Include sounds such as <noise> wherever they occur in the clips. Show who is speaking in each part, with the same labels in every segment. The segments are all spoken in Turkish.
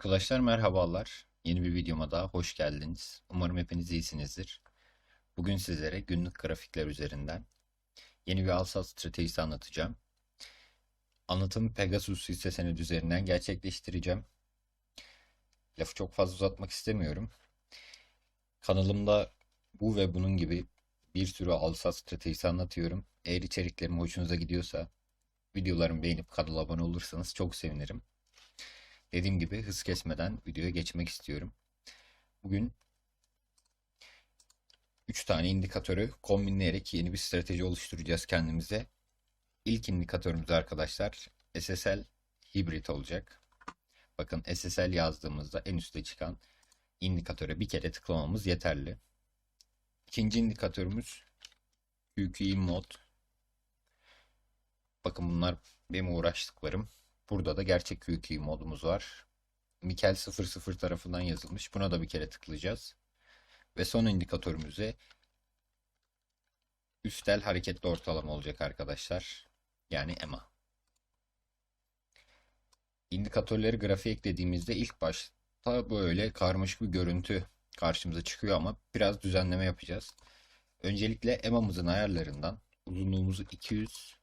Speaker 1: Arkadaşlar merhabalar. Yeni bir videoma daha hoş geldiniz. Umarım hepiniz iyisinizdir. Bugün sizlere günlük grafikler üzerinden yeni bir alsat stratejisi anlatacağım. Anlatımı Pegasus hisse senedi üzerinden gerçekleştireceğim. Lafı çok fazla uzatmak istemiyorum. Kanalımda bu ve bunun gibi bir sürü alsat stratejisi anlatıyorum. Eğer içeriklerim hoşunuza gidiyorsa videolarımı beğenip kanala abone olursanız çok sevinirim. Dediğim gibi hız kesmeden videoya geçmek istiyorum. Bugün 3 tane indikatörü kombinleyerek yeni bir strateji oluşturacağız kendimize. İlk indikatörümüz arkadaşlar SSL hibrit olacak. Bakın SSL yazdığımızda en üstte çıkan indikatöre bir kere tıklamamız yeterli. İkinci indikatörümüz QQI mod. Bakın bunlar benim uğraştıklarım. Burada da gerçek QQ modumuz var. Mikel 00 tarafından yazılmış. Buna da bir kere tıklayacağız. Ve son indikatörümüze üstel hareketli ortalama olacak arkadaşlar. Yani EMA. İndikatörleri grafiğe eklediğimizde ilk başta böyle karmaşık bir görüntü karşımıza çıkıyor ama biraz düzenleme yapacağız. Öncelikle EMA'mızın ayarlarından uzunluğumuzu 200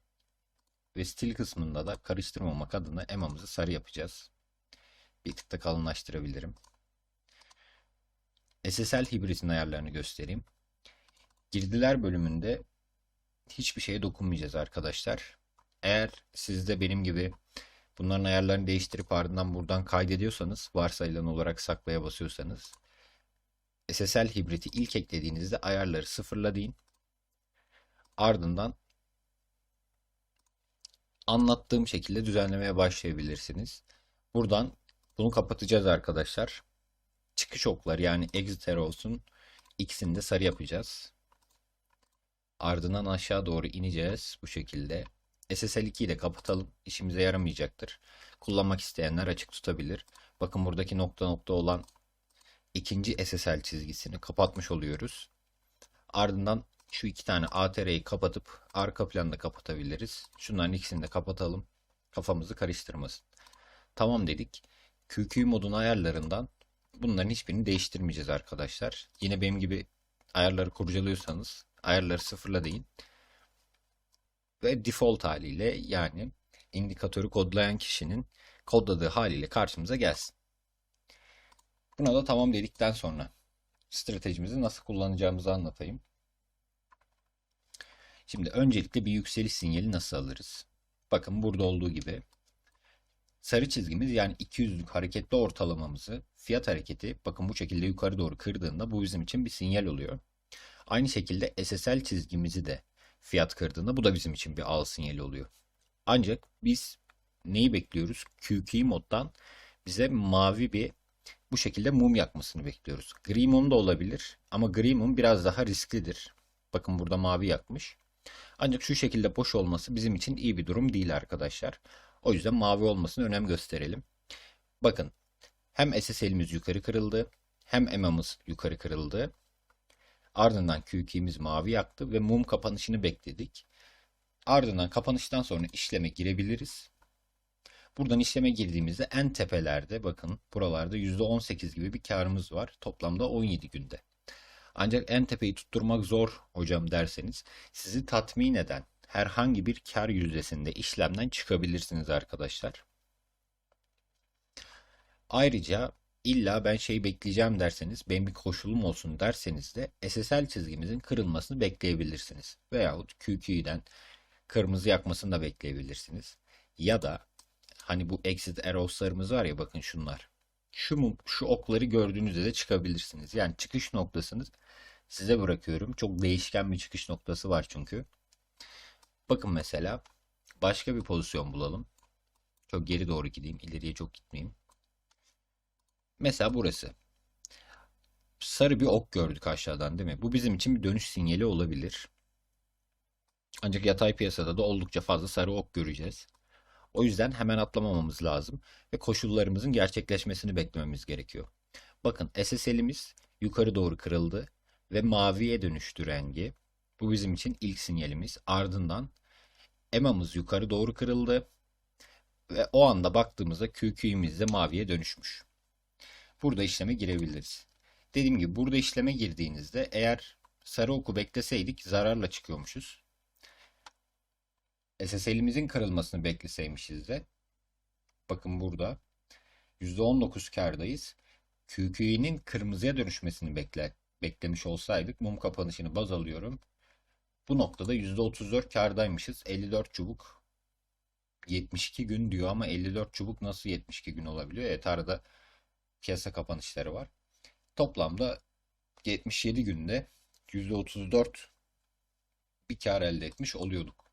Speaker 1: ve stil kısmında da karıştırmamak adına EMA'mızı sarı yapacağız. Bir tık da kalınlaştırabilirim. SSL hibritin ayarlarını göstereyim. Girdiler bölümünde hiçbir şeye dokunmayacağız arkadaşlar. Eğer siz de benim gibi bunların ayarlarını değiştirip ardından buradan kaydediyorsanız varsayılan olarak saklaya basıyorsanız SSL hibriti ilk eklediğinizde ayarları sıfırla deyin. Ardından anlattığım şekilde düzenlemeye başlayabilirsiniz. Buradan bunu kapatacağız arkadaşlar. Çıkış okları yani exit olsun. İkisini de sarı yapacağız. Ardından aşağı doğru ineceğiz bu şekilde. SSL2'yi de kapatalım. İşimize yaramayacaktır. Kullanmak isteyenler açık tutabilir. Bakın buradaki nokta nokta olan ikinci SSL çizgisini kapatmış oluyoruz. Ardından şu iki tane ATR'yi kapatıp arka planı da kapatabiliriz. Şunların ikisini de kapatalım. Kafamızı karıştırmasın. Tamam dedik. QQ modun ayarlarından bunların hiçbirini değiştirmeyeceğiz arkadaşlar. Yine benim gibi ayarları kurcalıyorsanız ayarları sıfırla deyin. Ve default haliyle yani indikatörü kodlayan kişinin kodladığı haliyle karşımıza gelsin. Buna da tamam dedikten sonra stratejimizi nasıl kullanacağımızı anlatayım. Şimdi öncelikle bir yükseliş sinyali nasıl alırız? Bakın burada olduğu gibi sarı çizgimiz yani 200'lük hareketli ortalamamızı fiyat hareketi bakın bu şekilde yukarı doğru kırdığında bu bizim için bir sinyal oluyor. Aynı şekilde SSL çizgimizi de fiyat kırdığında bu da bizim için bir al sinyali oluyor. Ancak biz neyi bekliyoruz? QQ moddan bize mavi bir bu şekilde mum yakmasını bekliyoruz. Gri mum da olabilir ama gri mum biraz daha risklidir. Bakın burada mavi yakmış. Ancak şu şekilde boş olması bizim için iyi bir durum değil arkadaşlar. O yüzden mavi olmasına önem gösterelim. Bakın hem SSL'imiz yukarı kırıldı hem EMA'mız yukarı kırıldı. Ardından QQ'miz mavi yaktı ve mum kapanışını bekledik. Ardından kapanıştan sonra işleme girebiliriz. Buradan işleme girdiğimizde en tepelerde bakın buralarda %18 gibi bir karımız var. Toplamda 17 günde. Ancak en tepeyi tutturmak zor hocam derseniz sizi tatmin eden herhangi bir kar yüzdesinde işlemden çıkabilirsiniz arkadaşlar. Ayrıca illa ben şey bekleyeceğim derseniz benim bir koşulum olsun derseniz de SSL çizgimizin kırılmasını bekleyebilirsiniz. Veyahut QQ'den kırmızı yakmasını da bekleyebilirsiniz. Ya da hani bu exit arrows'larımız var ya bakın şunlar. Şu, şu okları gördüğünüzde de çıkabilirsiniz. Yani çıkış noktasınız size bırakıyorum. Çok değişken bir çıkış noktası var çünkü. Bakın mesela başka bir pozisyon bulalım. Çok geri doğru gideyim. ileriye çok gitmeyeyim. Mesela burası. Sarı bir ok gördük aşağıdan değil mi? Bu bizim için bir dönüş sinyali olabilir. Ancak yatay piyasada da oldukça fazla sarı ok göreceğiz. O yüzden hemen atlamamamız lazım ve koşullarımızın gerçekleşmesini beklememiz gerekiyor. Bakın SSL'imiz yukarı doğru kırıldı ve maviye dönüştü rengi. Bu bizim için ilk sinyalimiz. Ardından EMA'mız yukarı doğru kırıldı ve o anda baktığımızda QQ'imiz de maviye dönüşmüş. burada işleme girebiliriz. Dediğim gibi burada işleme girdiğinizde eğer sarı oku bekleseydik zararla çıkıyormuşuz. SSL'imizin kırılmasını bekleseymişiz de bakın burada %19 kardayız. QQ'nin kırmızıya dönüşmesini bekle, beklemiş olsaydık mum kapanışını baz alıyorum. Bu noktada %34 kardaymışız. 54 çubuk 72 gün diyor ama 54 çubuk nasıl 72 gün olabiliyor? Evet arada piyasa kapanışları var. Toplamda 77 günde %34 bir kar elde etmiş oluyorduk.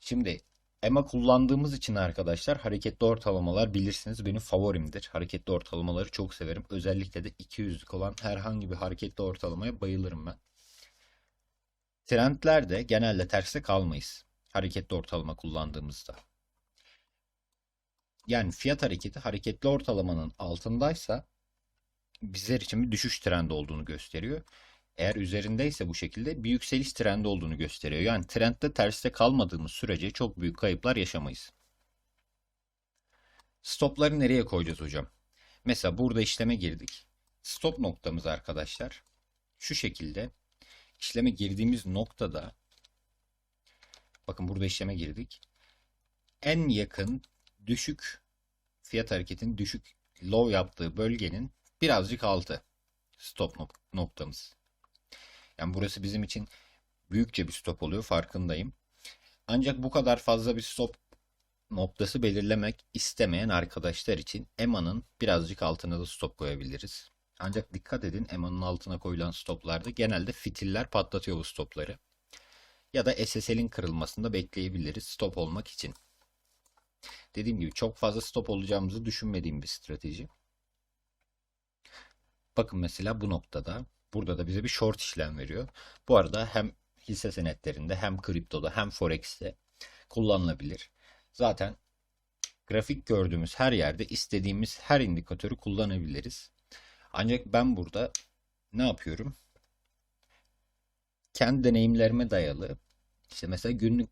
Speaker 1: Şimdi EMA kullandığımız için arkadaşlar hareketli ortalamalar bilirsiniz benim favorimdir. Hareketli ortalamaları çok severim. Özellikle de 200'lük olan herhangi bir hareketli ortalamaya bayılırım ben. Trendlerde genelde terste kalmayız. Hareketli ortalama kullandığımızda. Yani fiyat hareketi hareketli ortalamanın altındaysa bizler için bir düşüş trendi olduğunu gösteriyor. Eğer üzerindeyse bu şekilde bir yükseliş trendi olduğunu gösteriyor. Yani trendde terste kalmadığımız sürece çok büyük kayıplar yaşamayız. Stopları nereye koyacağız hocam? Mesela burada işleme girdik. Stop noktamız arkadaşlar şu şekilde işleme girdiğimiz noktada bakın burada işleme girdik. En yakın düşük fiyat hareketinin düşük low yaptığı bölgenin birazcık altı stop nok- noktamız. Yani burası bizim için büyükçe bir stop oluyor farkındayım. Ancak bu kadar fazla bir stop noktası belirlemek istemeyen arkadaşlar için EMA'nın birazcık altına da stop koyabiliriz. Ancak dikkat edin EMA'nın altına koyulan stoplarda genelde fitiller patlatıyor bu stopları. Ya da SSL'in kırılmasında bekleyebiliriz stop olmak için. Dediğim gibi çok fazla stop olacağımızı düşünmediğim bir strateji. Bakın mesela bu noktada burada da bize bir short işlem veriyor. Bu arada hem hisse senetlerinde hem kriptoda hem forex'te kullanılabilir. Zaten grafik gördüğümüz her yerde istediğimiz her indikatörü kullanabiliriz. Ancak ben burada ne yapıyorum? Kendi deneyimlerime dayalı işte mesela günlük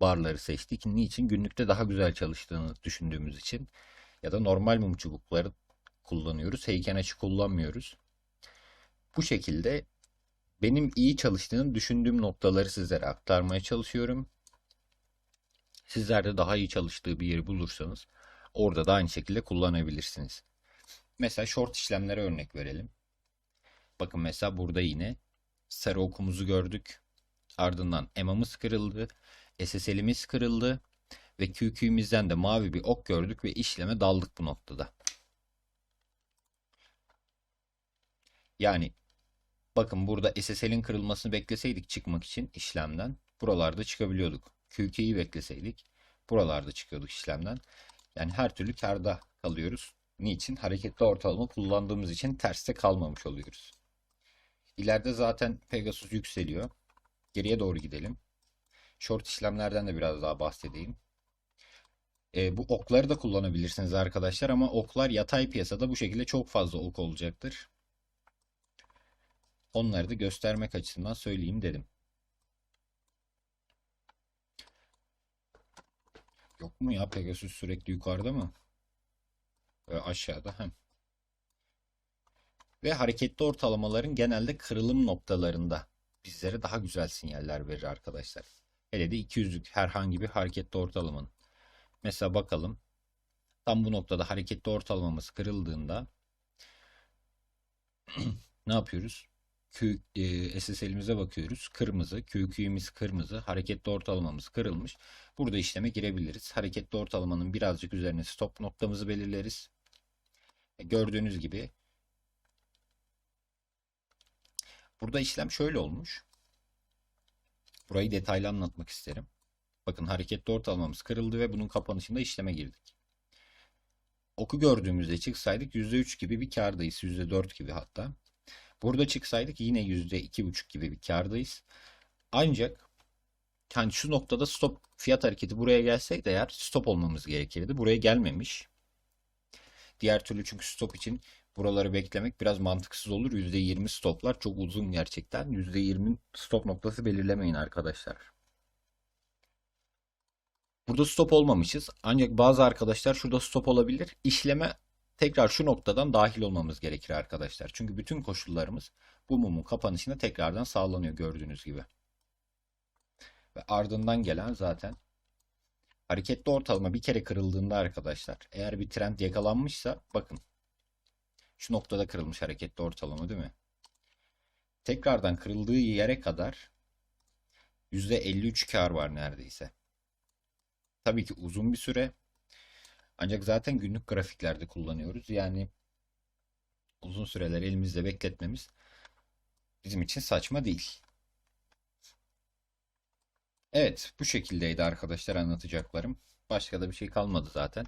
Speaker 1: barları seçtik. Niçin? Günlükte daha güzel çalıştığını düşündüğümüz için. Ya da normal mum çubukları kullanıyoruz. Heyken açı kullanmıyoruz. Bu şekilde benim iyi çalıştığını düşündüğüm noktaları sizlere aktarmaya çalışıyorum. Sizler de daha iyi çalıştığı bir yeri bulursanız orada da aynı şekilde kullanabilirsiniz. Mesela short işlemlere örnek verelim. Bakın mesela burada yine sarı okumuzu gördük. Ardından EMA'mız kırıldı. SSL'imiz kırıldı. Ve QQ'mizden de mavi bir ok gördük ve işleme daldık bu noktada. Yani bakın burada SSL'in kırılmasını bekleseydik çıkmak için işlemden buralarda çıkabiliyorduk. QQ'yi bekleseydik buralarda çıkıyorduk işlemden. Yani her türlü karda kalıyoruz. Niçin? Hareketli ortalama kullandığımız için terste kalmamış oluyoruz. İleride zaten Pegasus yükseliyor. Geriye doğru gidelim. Short işlemlerden de biraz daha bahsedeyim. E, bu okları da kullanabilirsiniz arkadaşlar ama oklar yatay piyasada bu şekilde çok fazla ok olacaktır. Onları da göstermek açısından söyleyeyim dedim. Yok mu ya Pegasus sürekli yukarıda mı? Ve aşağıda hem. Ve hareketli ortalamaların genelde kırılım noktalarında bizlere daha güzel sinyaller verir arkadaşlar. Hele de 200'lük herhangi bir hareketli ortalamanın. Mesela bakalım. Tam bu noktada hareketli ortalamamız kırıldığında <clears throat> ne yapıyoruz? Q, e, SSL'imize bakıyoruz. Kırmızı. QQ'miz kırmızı. Hareketli ortalamamız kırılmış. Burada işleme girebiliriz. Hareketli ortalamanın birazcık üzerine stop noktamızı belirleriz. E, gördüğünüz gibi burada işlem şöyle olmuş. Burayı detaylı anlatmak isterim. Bakın hareketli ortalamamız kırıldı ve bunun kapanışında işleme girdik. Oku gördüğümüzde çıksaydık %3 gibi bir kardayız. %4 gibi hatta. Burada çıksaydık yine %2,5 gibi bir kardayız. Ancak yani şu noktada stop fiyat hareketi buraya gelseydi eğer stop olmamız gerekirdi. Buraya gelmemiş. Diğer türlü çünkü stop için buraları beklemek biraz mantıksız olur. %20 stoplar çok uzun gerçekten. %20 stop noktası belirlemeyin arkadaşlar. Burada stop olmamışız. Ancak bazı arkadaşlar şurada stop olabilir. İşleme tekrar şu noktadan dahil olmamız gerekir arkadaşlar. Çünkü bütün koşullarımız bu mumun kapanışında tekrardan sağlanıyor gördüğünüz gibi. Ve ardından gelen zaten hareketli ortalama bir kere kırıldığında arkadaşlar eğer bir trend yakalanmışsa bakın şu noktada kırılmış hareketli ortalama değil mi? Tekrardan kırıldığı yere kadar %53 kar var neredeyse. Tabii ki uzun bir süre. Ancak zaten günlük grafiklerde kullanıyoruz. Yani uzun süreler elimizde bekletmemiz bizim için saçma değil. Evet, bu şekildeydi arkadaşlar anlatacaklarım. Başka da bir şey kalmadı zaten.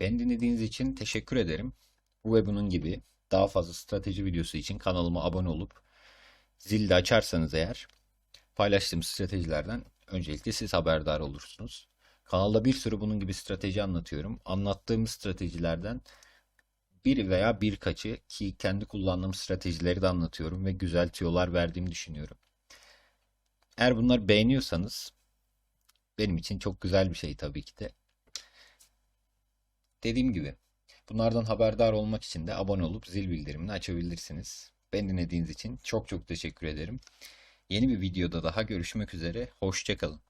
Speaker 1: Beni dinlediğiniz için teşekkür ederim. Bu ve bunun gibi daha fazla strateji videosu için kanalıma abone olup zil de açarsanız eğer paylaştığım stratejilerden öncelikle siz haberdar olursunuz. Kanalda bir sürü bunun gibi strateji anlatıyorum. Anlattığım stratejilerden bir veya birkaçı ki kendi kullandığım stratejileri de anlatıyorum ve güzel tüyolar verdiğimi düşünüyorum. Eğer bunları beğeniyorsanız benim için çok güzel bir şey tabii ki de. Dediğim gibi bunlardan haberdar olmak için de abone olup zil bildirimini açabilirsiniz. Beni dinlediğiniz için çok çok teşekkür ederim. Yeni bir videoda daha görüşmek üzere. Hoşçakalın.